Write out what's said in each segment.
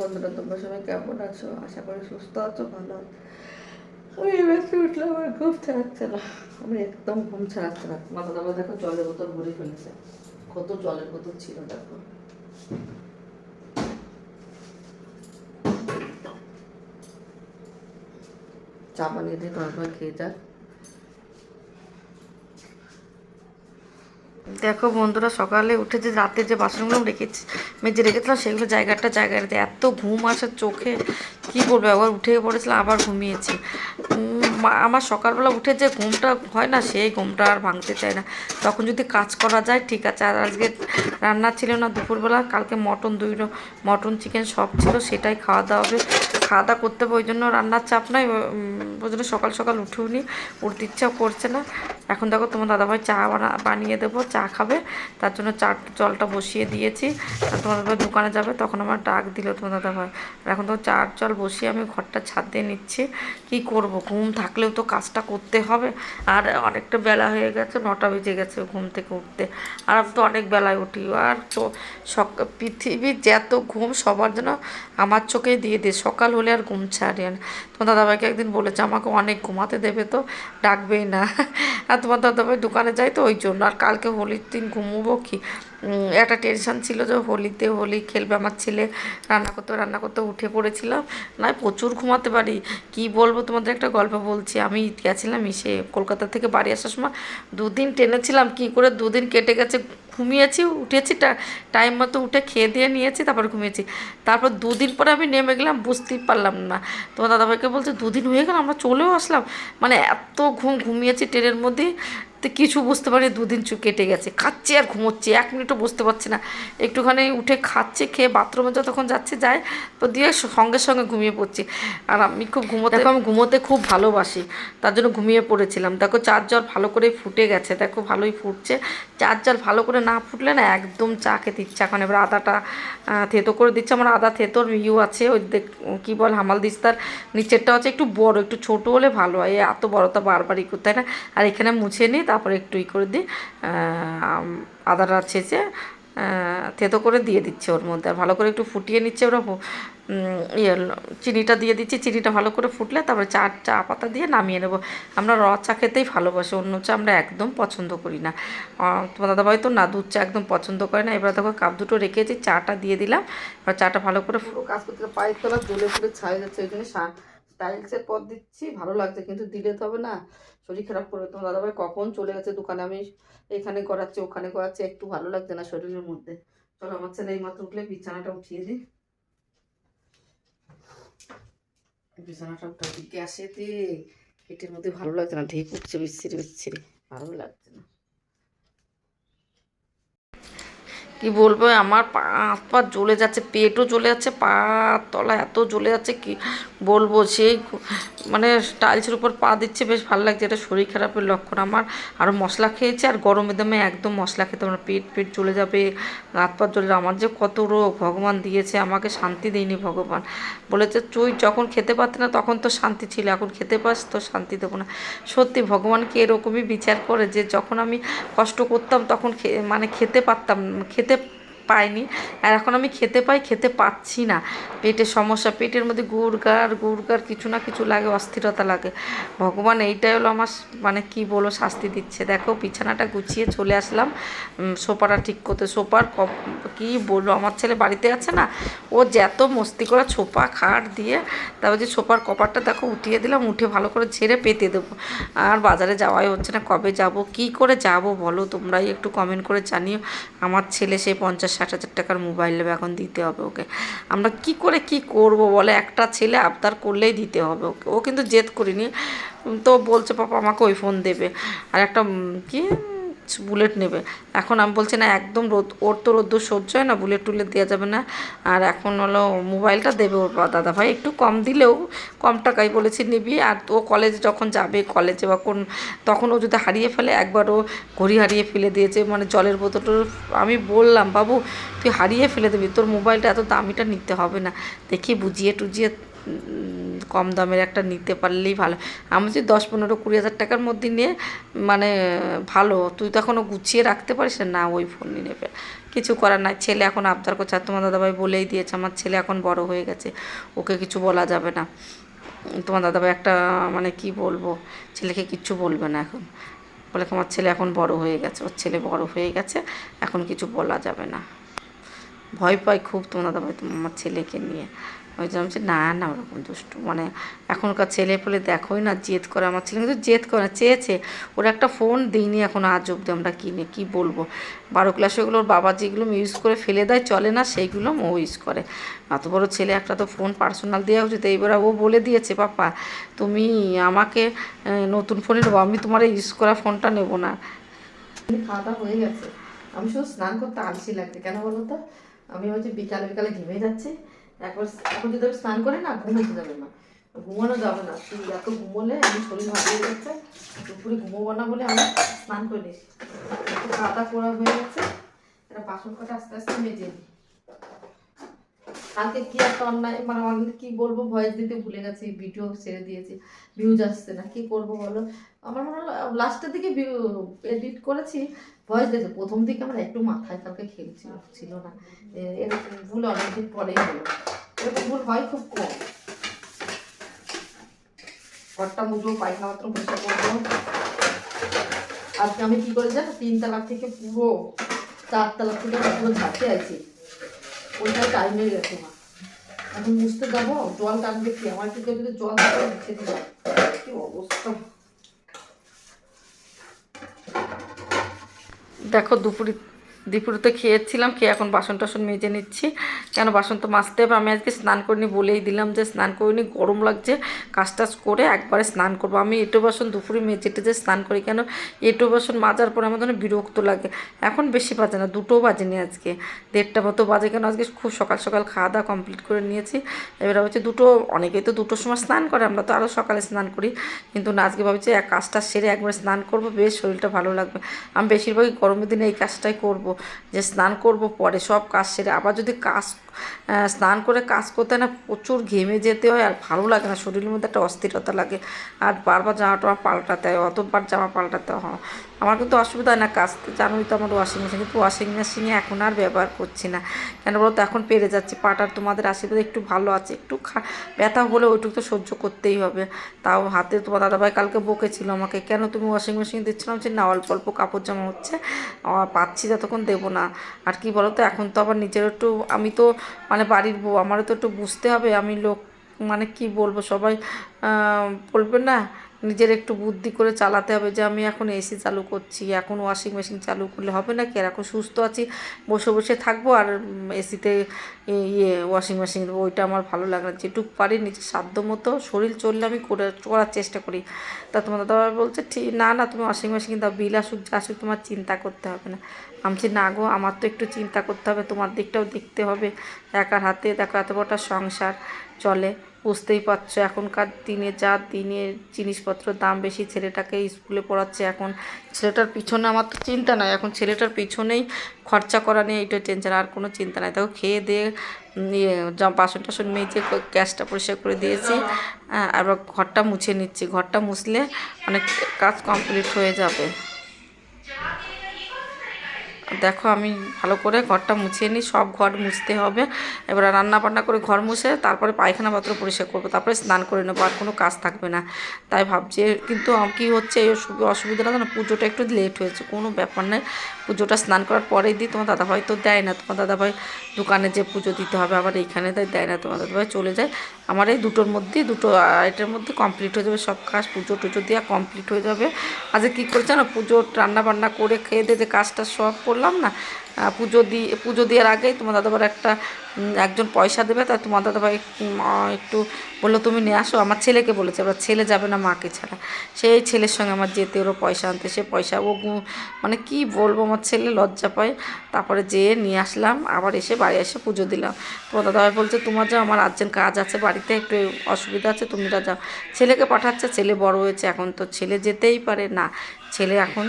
বন্ধুরা, তোমরা সবাই কেমন আছো? আশা করি সুস্থ আছো, ভালো আমি এবার উঠলাম, আমার ঘুম ছাড়াচ্ছে না। আমি একদম ঘুম ছাড়াচ্ছে না। মাথা দাবা দেখো, জলের বোতল ভরে ফেলেছে। কত জলের বোতল ছিল, দেখো। চা বানিয়ে দিয়ে নর্মাল খেয়ে যাক। দেখো বন্ধুরা, সকালে উঠে যে রাতে যে বাসনগুলো রেখেছি মেজে রেখেছিলাম সেগুলো জায়গাটা জায়গায় এত ঘুম আসে চোখে, কি বলব আবার উঠে পড়েছিলাম, আবার ঘুমিয়েছি। আমার সকালবেলা উঠে যে ঘুমটা হয় না, সেই ঘুমটা আর ভাঙতে চায় না। তখন যদি কাজ করা যায়, ঠিক আছে, আর আজকে রান্না ছিল না দুপুরবেলা, কালকে মটন দুই মটন চিকেন সব ছিল, সেটাই খাওয়া দাওয়া হবে। খাওয়া দাওয়া করতে হবে, ওই জন্য রান্নার চাপ নাই। ওই জন্য সকাল সকাল উঠেও নি উঠতে ইচ্ছাও করছে না। এখন দেখো, তোমার দাদাভাই চা বানা, বানিয়ে দেবো, চা খাবে। তার জন্য চা জলটা বসিয়ে দিয়েছি। তোমার দাদাভাই দোকানে যাবে, তখন আমার ডাক দিল তোমার দাদাভাই। আর এখন তো চার জল বসিয়ে আমি ঘরটা ছাদ দিয়ে নিচ্ছি। কি করব, ঘুম থাকলেও তো কাজটা করতে হবে। আর অনেকটা বেলা হয়ে গেছে, নটা বেজে গেছে ঘুম থেকে উঠতে। আর তো অনেক বেলায় উঠি। আর পৃথিবীর যত ঘুম সবার জন্য আমার চোখেই দিয়ে দিয়ে সকাল হলে আর ঘুম ছাড়ে না তোমার দাদাভাইকে একদিন বলেছে, আমাকে অনেক ঘুমাতে দেবে তো, ডাকবেই না। আর তোমার দাদাভাই দোকানে যাই তো ওই জন্য। আর কালকে হোলির দিন ঘুমবো কি? একটা টেনশন ছিল যে হোলিতে হোলি খেলবে। আমার ছেলে রান্না করতে রান্না করতে উঠে পড়েছিলাম। না প্রচুর ঘুমাতে পারি। কি বলব তোমাদের একটা গল্প বলছি। আমি গেছিলাম ইসে কলকাতা থেকে বাড়ি আসার সময় দুদিন টেনেছিলাম। কি করে দুদিন কেটে গেছে ঘুমিয়েছি, উঠেছি টাইম মতো উঠে খেয়ে দিয়ে নিয়েছি, তারপর ঘুমিয়েছি। তারপর দুদিন পরে আমি নেমে গেলাম, বুঝতেই পারলাম না। তোমার দাদাভাইকে বলছে, দুদিন হয়ে গেল, আমরা চলেও আসলাম। মানে এত ঘুম, ঘুমিয়েছি ট্রেনের মধ্যে তো কিছু বুঝতে পারি দুদিন চু কেটে গেছে। খাচ্ছে আর ঘুমোচ্ছে, এক মিনিটও বুঝতে পারছি না। একটুখানি উঠে খাচ্ছে, খেয়ে বাথরুমে যতক্ষণ যাচ্ছে, যায়, তো দিয়ে সঙ্গে সঙ্গে ঘুমিয়ে পড়ছি। আর আমি খুব ঘুমোতে দেখো, আমি ঘুমোতে খুব ভালোবাসি। তার জন্য ঘুমিয়ে পড়েছিলাম। দেখো, চার জল ভালো করে ফুটে গেছে। দেখো, ভালোই ফুটছে। চার জল ভালো করে না ফুটলে না একদম চা খেতে ইচ্ছা করে এবার আদাটা থেতো করে দিচ্ছে। আমার আদা থেতোর ইউ আছে, ওই দেখ, কী বল, হামাল দিস্তার নিচেরটা হচ্ছে একটু বড়, একটু ছোট হলে ভালো হয়। এত বড় তো বারবারই করতে হয় না? আর এখানে মুছে নিই তারপরে একটু ই করে দিই আদাটা ছেঁচে থেতো করে দিয়ে দিচ্ছে ওর মধ্যে। আর ভালো করে একটু ফুটিয়ে নিচ্ছে ওরা ইয়ে চিনিটা দিয়ে দিচ্ছি। চিনিটা ভালো করে ফুটলে তারপরে চা চা পাতা দিয়ে নামিয়ে নেব। আমরা র চা খেতেই ভালোবাসি, অন্য চা আমরা একদম পছন্দ করি না। তোমার দাদাভাই তো না, দুধ চা একদম পছন্দ করে না। এবার দেখো কাপ দুটো রেখেছি, চাটা দিয়ে দিলাম। এবার চাটা ভালো করে কাজ করতে পায়ের তলা জ্বলে পুরো ছাই যাচ্ছে, ওই জন্য টাইলসের পর দিচ্ছি, ভালো লাগছে কিন্তু দিলে তো হবে না। শরীর খারাপ করবে তোমার দাদাভাই কখন চলে গেছে দোকানে? আমি এখানে করাচ্ছি, ওখানে করাচ্ছি, একটু ভালো লাগছে না শরীরের মধ্যে। চলো আমার ছেলে এই মাত্র উঠলে বিছানাটা উঠিয়ে দিই। বিছানাটা উঠা দিই গ্যাসেতে পেটের মধ্যে ভালো লাগছে না ঢেক উঠছে বিচ্ছিরি বিচ্ছিরি, ভালো লাগছে না। কি বলব, আমার পা, হাত পা জ্বলে যাচ্ছে, পেটও জ্বলে যাচ্ছে, পা, তলা এত জ্বলে যাচ্ছে কি বলব, সেই মানে টাইলসের উপর পা দিচ্ছে, বেশ ভালো লাগছে, এটা শরীর খারাপের লক্ষণ আমার আরও মশলা খেয়েছে, আর গরমের দামে একদম মশলা খেতে না। পেট পেট চলে যাবে, হাত পা জ্বলে। আমার যে কত রোগ, ভগবান দিয়েছে, আমাকে শান্তি দেয়নি ভগবান বলেছে, তুই যখন খেতে পারতি না, তখন তো শান্তি ছিল, এখন খেতে পাস, তো শান্তি দেবো না সত্যি ভগবানকে এরকমই বিচার করে যে, যখন আমি কষ্ট করতাম, তখন মানে খেতে পারতাম, খেতে те পাইনি। আর এখন আমি খেতে পাই, খেতে পাচ্ছি না। পেটের সমস্যা, পেটের মধ্যে গুড়গার গুড়গার কিছু না কিছু লাগে, অস্থিরতা লাগে। ভগবান, এইটাই হলো আমার মানে কি বলো শাস্তি দিচ্ছে। দেখো, বিছানাটা গুছিয়ে চলে আসলাম। সোপাটা ঠিক করতে। কপ কি বলব, আমার ছেলে বাড়িতে আছে না, ও যত মস্তি করে ছোপা, খাট দিয়ে, তারপর যে সোফার কপারটা দেখো, উঠিয়ে দিলাম, উঠে ভালো করে ঝেড়ে পেতে দেবো। আর বাজারে যাওয়াই হচ্ছে না, কবে যাব, কি করে যাব বলো তোমরাই একটু কমেন্ট করে জানিও। আমার ছেলে সেই পঞ্চাশ ষাট হাজার টাকার মোবাইল নেবে, এখন দিতে হবে ওকে। আমরা কি করে কি করব বলে? একটা ছেলে আবদার করলেই দিতে হবে ওকে। ও কিন্তু জেদ করিনি। তো বলছে, পাপা, আমাকে ওই ফোন দেবে। আর একটা কি? বুলেট নেবে। এখন আমি বলছি না, একদম রোদ, ওর তো রোদ্দুর সহ্য হয় না, বুলেট টুলেট দেওয়া যাবে না। আর এখন হলো মোবাইলটা দেবে ওর দাদা ভাই একটু কম দিলেও কম টাকায় বলেছি নিবি। আর ও কলেজে যখন যাবে কলেজে বা কোন, তখন ও যদি হারিয়ে ফেলে, একবার ও ঘড়ি হারিয়ে ফেলে দিয়েছে মানে জলের বোতলটা, আমি বললাম, বাবু, তুই হারিয়ে ফেলে দিবি, তোর মোবাইলটা এত দামিটা নিতে হবে না। দেখি বুঝিয়ে টুজিয়ে কম দামের একটা নিতে পারলেই ভালো। আমি যদি দশ পনেরো কুড়ি হাজার টাকার মধ্যে নিয়ে মানে ভালো তুই তো এখনও গুছিয়ে রাখতে পারিস না, ওই ফোন নিয়ে নেবে। কিছু করার নাই ছেলে এখন আবদার করছে আর তোমার দাদাভাই বলেই দিয়েছে আমার ছেলে এখন বড় হয়ে গেছে ওকে কিছু বলা যাবে না। তোমার দাদাভাই একটা মানে কি বলব ছেলেকে কিচ্ছু বলবে না এখন। বলে আমার ছেলে এখন বড় হয়ে গেছে ওর ছেলে বড় হয়ে গেছে এখন কিছু বলা যাবে না। ভয় পাই খুব তোমার দাদাভাই আমার ছেলেকে নিয়ে। ওই জন্য বলছি, না না, ওরকম দুষ্টু। মানে এখনকার ছেলে পেলে দেখোই না, জেদ করে আমার ছেলে। কিন্তু জেদ করে না, চেয়েছে। ওর একটা ফোন দিইনি এখন আজ অব্দি আমরা কিনে, কি বলব? বারো ক্লাসেগুলো ওর বাবা যেগুলো ইউজ করে ফেলে দেয়, চলে না, সেইগুলো ও ইউজ করে। এত বড় ছেলে, একটা তো ফোন পার্সোনাল দেওয়া উচিত। এইবার ও বলে দিয়েছে, পাপা, তুমি আমাকে নতুন ফোনে নেব। আমি তোমার ইউজ করা ফোনটা নেব না। খাওয়া দাওয়া হয়ে গেছে। আমি শুধু স্নান করতে আলসি লাগছে। কেন বলো তো? আমি হচ্ছে বিকালে বিকালে ঘেমে যাচ্ছি। একবার এখন যদি আমি স্নান করে না ঘুমোতে যাবে না। ঘুমানো যাবে না। তুই এত ঘুমোলে আমি শরীর ভালো হয়ে যাচ্ছে, দুপুরে ঘুমোবো না বলে আমি স্নান করে নিস দাওয়া করা হয়ে গেছে এটা বাসন কটা আস্তে আস্তে মেজে নিই। কালকে কি একটা অন্যায় মানে অনেক কি বলব, ভয়েস দিতে ভুলে গেছি ভিডিও ছেড়ে দিয়েছি ভিউজ আসছে না, কি করব বলো? আমার মনে হলো লাস্টের দিকে এডিট করেছি, ভয়েস দিয়েছে, প্রথম দিকে আমার একটু মাথায় কালকে খেলছিল ছিল না। এরকম ভুল অনেকদিন পরেই হলো। এরকম ভুল হয় খুব কম। ঘরটা মুজবো পায়খানা মাত্র পরিষ্কার করব। আজকে আমি কি করে জানো তিনতলা থেকে পুরো চারতলা থেকে পুরো ঝাঁকে আছি। ওইটা টাইমে গেছে মা। এখন মুছতে যাব, জল টানবে কি? আমার যদি জল দিচ্ছে কি অবস্থা? দেখো দুপুরে দুপুরে খেয়েছিলাম, খেয়ে এখন বাসন টাসন মেজে নিচ্ছি। কেন বাসন তো মাজতে হবে? আমি আজকে স্নান করিনি বলেই দিলাম যে স্নান করিনি, গরম লাগছে। কাজ টাজ করে একবারে স্নান করব। আমি এঁটো বাসন দুপুরে মেজে টেজে স্নান করি কেন? এঁটো বাসন মাজার পরে আমার যেন বিরক্ত লাগে। এখন বেশি বাজে না দুটো বাজেনি আজকে। দেড়টা মতো বাজে কেন? আজকে খুব সকাল সকাল খাওয়া দাওয়া কমপ্লিট করে নিয়েছি। এবার হচ্ছে দুটো, অনেকেই তো দুটোর সময় স্নান করে, আমরা তো আরও সকালে স্নান করি। কিন্তু না, আজকে ভাবছি এক কাজটা সেরে একবার স্নান করব, বেশ শরীরটা ভালো লাগবে। আমি বেশিরভাগই গরমের দিনে এই কাজটাই করব। যে স্নান করব পরে সব কাজ সেরে। আবার যদি কাজ স্নান করে কাজ করতে না প্রচুর ঘেমে যেতে হয় আর ভালো লাগে না। শরীরের মধ্যে একটা অস্থিরতা লাগে। আর বারবার জামাটা পাল্টাতে হয়, অতবার জামা পাল্টাতে হয়। আমার কিন্তু অসুবিধা হয় না কাচতে জানোই তো আমার ওয়াশিং মেশিন কিন্তু ওয়াশিং মেশিনে এখন আর ব্যবহার করছি না। কেন বলতো? এখন পেরে যাচ্ছি, পাটার তোমাদের আশীর্বাদ একটু ভালো আছে, একটু ব্যথা হলে ওইটুকু তো সহ্য করতেই হবে। তাও হাতে তোমার দাদাভাই কালকে বকেছিল আমাকে, কেন তুমি ওয়াশিং মেশিন দিচ্ছিলাম? যে না, অল্প অল্প কাপড় জামা হচ্ছে পাচ্ছি যতক্ষণ দেবো না। আর কি বলো তো এখন তো আবার নিজের একটু, আমি তো মানে বাড়ির বউ, আমারও তো একটু বুঝতে হবে, আমি লোক মানে কি বলব? সবাই বলবে না নিজের একটু বুদ্ধি করে চালাতে হবে যে আমি এখন এসি চালু করছি, এখন ওয়াশিং মেশিন চালু করলে হবে না কি আর এখন সুস্থ আছি, বসে বসে থাকব আর এসিতে ইয়ে ওয়াশিং মেশিন ওইটা আমার ভালো লাগে না। যেটুক পারি নিজের সাধ্য মতো শরীর চললে আমি করে, করার চেষ্টা করি। তা তোমার দাদা বলছে ঠিক না না, তুমি ওয়াশিং মেশিন দাও, বিল আসুক, যা আসুক, তোমার চিন্তা করতে হবে না। আমি না গো, আমার তো একটু চিন্তা করতে হবে, তোমার দিকটাও দেখতে হবে। একার হাতে দেখো এত বড়টা সংসার চলে। বুঝতেই পারছ এখনকার দিনে যা দিনের জিনিসপত্র দাম বেশি ছেলেটাকে স্কুলে পড়াচ্ছে এখন। ছেলেটার পিছনে আমার তো চিন্তা নাই এখন ছেলেটার পিছনেই খরচা করা নিয়ে এইটা টেনশন আর কোনো চিন্তা নাই। দেখো খেয়ে দিয়ে ইয়ে বাসন টাসন ক- গ্যাসটা পরিষ্কার করে দিয়েছি হ্যাঁ, আবার ঘরটা মুছে নিচ্ছি। ঘরটা মুছলে অনেক কাজ কমপ্লিট হয়ে যাবে। দেখো, আমি ভালো করে ঘরটা মুছিয়ে নিই, সব ঘর মুছতে হবে। এবার রান্না বান্না করে ঘর মুছে তারপরে পায়খানা পাত্র পরিষ্কার করব, তারপরে স্নান করে নেব, আর কোনো কাজ থাকবে না। তাই ভাবছি, কিন্তু কি হচ্ছে, এই অসু- অসুবিধাটা না পুজোটা একটু লেট হয়েছে, কোনো ব্যাপার নেই। পুজোটা স্নান করার পরেই দিই, তোমার দাদাভাই তো দেয় না। তোমার দাদাভাই দোকানে যে পুজো দিতে হবে, আবার এইখানে তাই দেয় না। তোমার দাদাভাই চলে যায়, আমার এই দুটোর মধ্যে, দুটো আড়াইটার মধ্যে কমপ্লিট হয়ে যাবে সব কাজ। পুজো টুজো দেওয়া কমপ্লিট হয়ে যাবে। আজকে কী করেছে না পুজো রান্না বান্না করে খেয়ে দিয়ে যে কাজটা সব করলাম না। আহ, পুজো দিয়ে পুজো দেওয়ার আগেই তোমার দাদাবার একটা একজন পয়সা দেবে তাই তোমার দাদাভাই একটু বলল, তুমি নিয়ে আসো। আমার ছেলেকে বলেছে, এবার ছেলে যাবে না মাকে ছাড়া। সেই ছেলের সঙ্গে আমার যেতে, ওরও পয়সা আনতে, সে পয়সা, ও মানে কি বলব, আমার ছেলে লজ্জা পায়। তারপরে যেয়ে নিয়ে আসলাম, আবার এসে বাড়ি এসে পুজো দিলাম। তোমার দাদাভাই বলছে, তোমার যাও আমার আর্জেন্ট কাজ আছে, বাড়িতে একটু অসুবিধা আছে তুমিরা যাও। ছেলেকে পাঠাচ্ছে, ছেলে বড় হয়েছে, এখন তো ছেলে যেতেই পারে না। ছেলে এখন,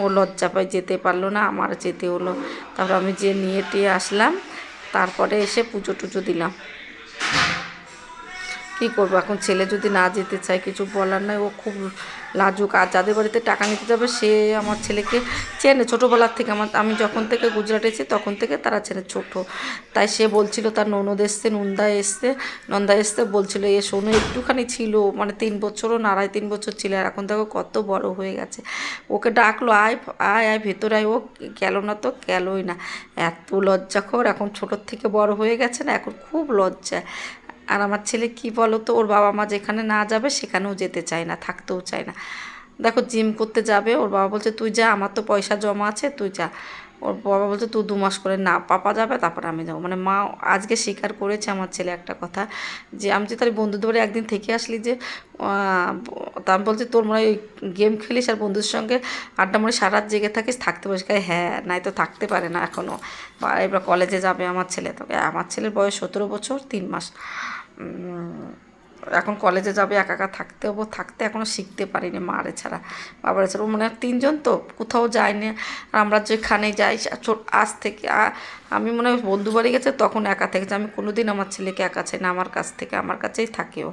ও লজ্জা পায়, যেতে পারল না, আমার যেতে হলো। তারপর আমি যে নিয়ে টিয়ে আসলাম তারপরে এসে পুজো টুজো দিলাম। কী করব? এখন ছেলে যদি না যেতে চায়, কিছু বলার নাই, ও খুব লাজুক। আর যাদের বাড়িতে টাকা নিতে যাবে, সে আমার ছেলেকে চেনে। ছোটোবেলার থেকে আমার, আমি যখন থেকে গুজরাটে এসেছি, তখন থেকে তারা চেনে ছোটো। তাই সে বলছিল, তার ননদ এসছে, নন্দা এসছে। নন্দা এসছে, বলছিল, এ শোনো একটুখানি ছিল। মানে তিন বছরও না, আড়াই তিন বছর ছিল। আর এখন দেখো কত বড় হয়ে গেছে। ওকে ডাকলো, আয় আয় আয়, ভেতরে আয়। ও গেল না তো, গেলই না। এত লজ্জাখর, এখন ছোটোর থেকে বড় হয়ে গেছে না, এখন খুব লজ্জা আর আমার ছেলে কি বলো তো ওর বাবা মা যেখানে না যাবে, সেখানেও যেতে চায় না, থাকতেও চায় না। দেখো জিম করতে যাবে, ওর বাবা বলছে, তুই যা, আমার তো পয়সা জমা আছে, তুই যা। ওর বাবা বলছে তুই দু মাস করে না পাপা যাবে তারপর আমি যাব। মানে মা আজকে স্বীকার করেছে আমার ছেলে একটা কথা যে আমি যে তার বন্ধুদের বাড়ি একদিন থেকে আসলি যে আহ, তা আমি বলছি তোর মনে হয় গেম খেলিস আর বন্ধুদের সঙ্গে আড্ডা মনে সারা জেগে থাকিস থাকতে পারিস? কয়, হ্যাঁ নাই তো থাকতে পারে না এখনও বা এবার কলেজে যাবে আমার ছেলে তোকে আমার ছেলের বয়স সতেরো বছর তিন মাস। এখন কলেজে যাবে, একা একা থাকতে হব। থাকতে এখনও শিখতে পারিনি মারে ছাড়া। বাবার ছাড়া মানে আর তিনজন তো, কোথাও যায়নি। আর আমরা যেখানে যাই আজ থেকে আমি মনে হয় বন্ধু বাড়ি গেছে, তখন একা থেকেছে আমি কোনো দিন আমার ছেলেকে একা চাই না, আমার কাছ থেকে, আমার কাছেই থাকেও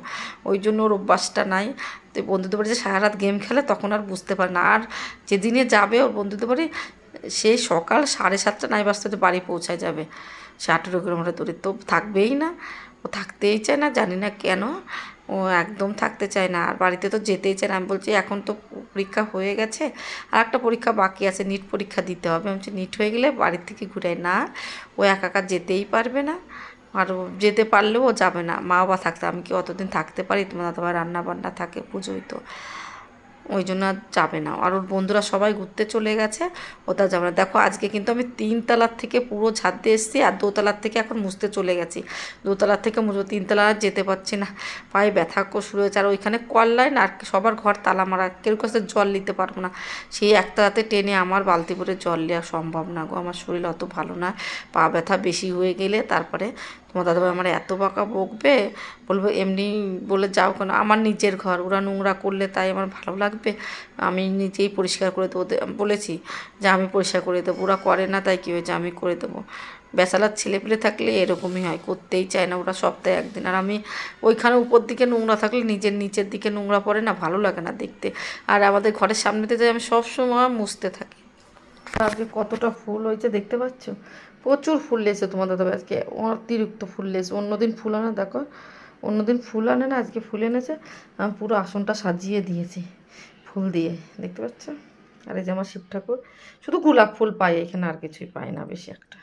ওই জন্য ওর অভ্যাসটা নাই। তো বন্ধুদের বাড়ি যে সারা রাত গেম খেলে, তখন আর বুঝতে পারে না। আর যেদিনে যাবে ওর বন্ধুদের বাড়ি সেই সকাল সাড়ে সাতটা, নাই বাজতে বাড়ি পৌঁছায় যাবে। সে আঠেরো কিলোমিটার দূরে তো থাকবেই না। ও থাকতেই চায় না, জানি না কেন। ও একদম থাকতে চায় না। আর বাড়িতে তো যেতেই চায় না। আমি বলছি, এখন তো পরীক্ষা হয়ে গেছে। আর একটা পরীক্ষা বাকি আছে। নিট পরীক্ষা দিতে হবে। আমি বলছি, নিট হয়ে গেলে বাড়ির থেকে ঘুরে না। ও একাকার একা যেতেই পারবে না। আর যেতে পারলেও যাবে না। মা বাবা থাকতে, আমি কি অতদিন থাকতে পারি? তোমার দাদা রান্না বান্না থাকে, পুজোই তো। ওই জন্য আর যাবে না। আর ওর বন্ধুরা সবাই ঘুরতে চলে গেছে, ওটা যাবে না। দেখো, আজকে কিন্তু আমি তিনতলার থেকে পুরো ছাদ দিয়ে এসেছি আর দোতলার থেকে এখন মুছতে চলে গেছি। দোতলার থেকে মুছবো, তিনতলা আর যেতে পারছি না। পায়ে ব্যথা শুরু হয়েছে। আর ওইখানে কল লাইন আর সবার ঘর তালা মারা। কেউ কাছে জল নিতে পারব না। সেই একটাতে টেনে আমার বালতি করে জল নেওয়া সম্ভব না গো। আমার শরীর অত ভালো না। পা ব্যথা বেশি হয়ে গেলে তারপরে তোমার দাদাভাই আমার এত বাঁকা বকবে? বলব, এমনি বলে যাও কেন? আমার নিজের ঘর, ওরা নোংরা করলে তাই আমার ভালো লাগবে। আমি নিজেই পরিষ্কার করে দেবো। বলেছি যে, আমি পরিষ্কার করে দেবো, ওরা করে না তাই কী হয়েছে? আমি করে দেবো। বেসালার ছেলেপেলে থাকলে এরকমই হয়, করতেই চায় না ওরা সপ্তাহে একদিন। আর আমি ওইখানে উপর দিকে নোংরা থাকলে নিজের নিচের দিকে নোংরা পড়ে না, ভালো লাগে না দেখতে। আর আমাদের ঘরের সামনেতে যাই আমি সবসময় মুছতে থাকি। আজকে কতটা ফুল হয়েছে দেখতে পাচ্ছ? প্রচুর ফুল লেছে তোমার দাদাভাই আজকে অতিরিক্ত ফুল লেছে অন্যদিন ফুল আনে, দেখো, অন্যদিন ফুল আনে না, আজকে ফুল এনেছে। আমি পুরো আসনটা সাজিয়ে দিয়েছি, ফুল দিয়ে, দেখতে পাচ্ছ? আর এই যে আমার শিব ঠাকুর শুধু গোলাপ ফুল পাই, এখানে আর কিছুই পায় না, বেশি একটা।